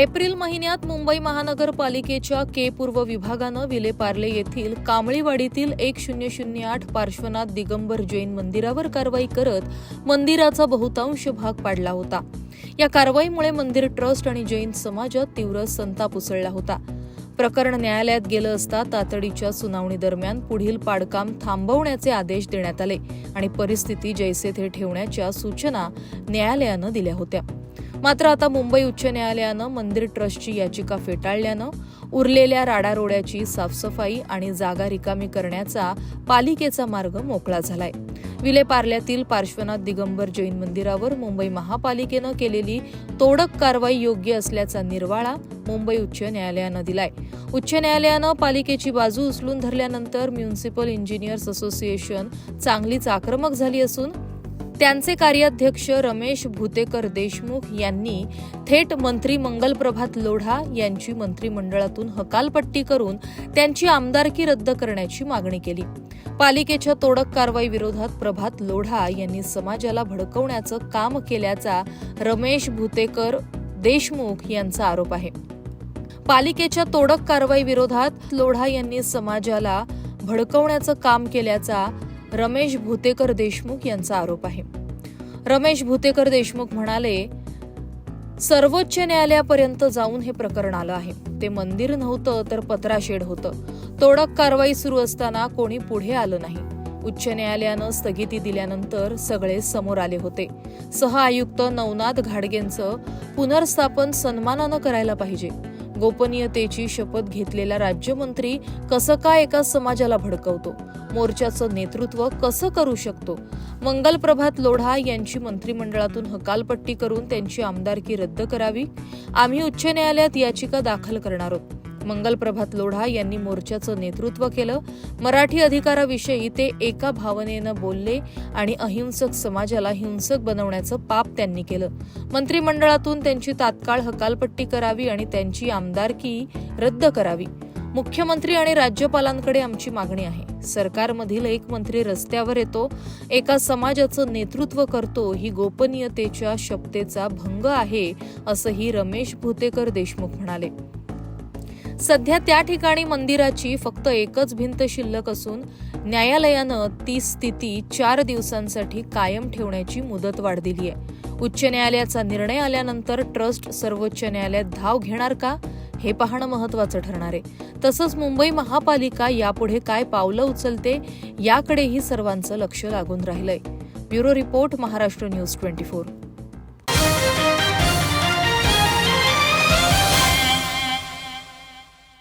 April महिन्यात मुंबई महानगरपालिकेच्या के पूर्व विभागानं विलेपार्ले येथील कांबळीवाडीतील एक शून्य शून्य आठ पार्श्वनाथ दिगंबर जैन मंदिरावर कारवाई करत मंदिराचा बहुतांश भाग पाडला होता. या कारवाईमुळे मंदिर ट्रस्ट आणि जैन समाजात तीव्र संताप उसळला होता. प्रकरण न्यायालयात गेलं असता तातडीच्या सुनावणी दरम्यान पुढील पाडकाम थांबवण्याचे आदेश देण्यात आले आणि परिस्थिती जैसे थे ठेवण्याच्या सूचना न्यायालयानं दिल्या होत्या. मात्र आता मुंबई उच्च न्यायालयानं मंदिर ट्रस्टची याचिका फेटाळल्यानं उरलेल्या राडारोड्याची साफसफाई आणि जागा रिकामी करण्याचा पालिकेचा मार्ग मोकळा झालाय. विलेपार्ल्यातील पार्श्वनाथ दिगंबर जैन मंदिरावर मुंबई महापालिकेनं केलेली तोडक कारवाई योग्य असल्याचा निर्वाळा मुंबई उच्च न्यायालयानं दिलाय. उच्च न्यायालयानं पालिकेची बाजू उचलून धरल्यानंतर म्युन्सिपल इंजिनियर्स असोसिएशन चांगलीच आक्रमक झाली असून त्यांचे कार्याध्यक्ष रमेश भुतेकर देशमुख यांनी थेट मंत्री मंगलप्रभात लोढा यांची मंत्रिमंडळातून हकालपट्टी करून त्यांची आमदारकी रद्द करण्याची मागणी केली. पालिकेच्या तोडक कारवाई विरोधात प्रभात लोढा यांनी समाजाला भडकवण्याचं काम केल्याचा रमेश भुतेकर देशमुख यांचा आरोप आहे. पालिकेच्या तोडक कारवाई विरोधात लोढा यांनी समाजाला भडकवण्याचं काम केल्याचा रमेश भुतेकर देशमुख यांचा आरोप आहे. रमेश भुतेकर देशमुख म्हणाले सर्वोच्च न्यायालयापर्यंत जाऊन हे प्रकरण आलं आहे. ते मंदिर नव्हतं तर पत्राशेड होतं. तोडक कारवाई सुरू असताना कोणी पुढे आलं नाही. उच्च न्यायालयानं स्थगिती दिल्यानंतर सगळे समोर आले होते. सह आयुक्त नवनाथ घाडगेंचं पुनर्स्थापन सन्मानानं करायला पाहिजे. गोपनीयतेची शपथ घेतलेला राज्यमंत्री कसं काय एका समाजाला भडकवतो? मोर्चाचं नेतृत्व कसं करू शकतो? मंगलप्रभात लोढा यांची मंत्रिमंडळातून हकालपट्टी करून त्यांची आमदारकी रद्द करावी? आम्ही उच्च न्यायालयात याचिका दाखल करणार आहोत. मंगलप्रभात लोढा यांनी मोर्चाचं नेतृत्व केलं. मराठी अधिकाराविषयी ते एका भावनेनं बोलले आणि अहिंसक समाजाला हिंसक बनवण्याचं पाप त्यांनी केलं. मंत्रिमंडळातून त्यांची तात्काळ हकालपट्टी करावी आणि त्यांची आमदारकी रद्द करावी. मुख्यमंत्री आणि राज्यपालांकडे आमची मागणी आहे. सरकारमधील एक मंत्री रस्त्यावर येतो एका समाजाचं नेतृत्व करतो ही गोपनीयतेच्या शपथेचा भंग आहे असंही रमेश भुतेकर देशमुख म्हणाले. सध्या त्या ठिकाणी मंदिराची फक्त एकच भिंत शिल्लक असून न्यायालयानं ती स्थिती चार दिवसांसाठी कायम ठेवण्याची मुदत वाढ दिली आहे. उच्च न्यायालयाचा निर्णय आल्यानंतर ट्रस्ट सर्वोच्च न्यायालयात धाव घेणार का हे पाहणं महत्वाचं ठरणार आहे. तसंच मुंबई महापालिका यापुढे काय पावलं उचलते याकडेही सर्वांचं लक्ष लागून राहिलंय. Bureau report Maharashtra news twenty four.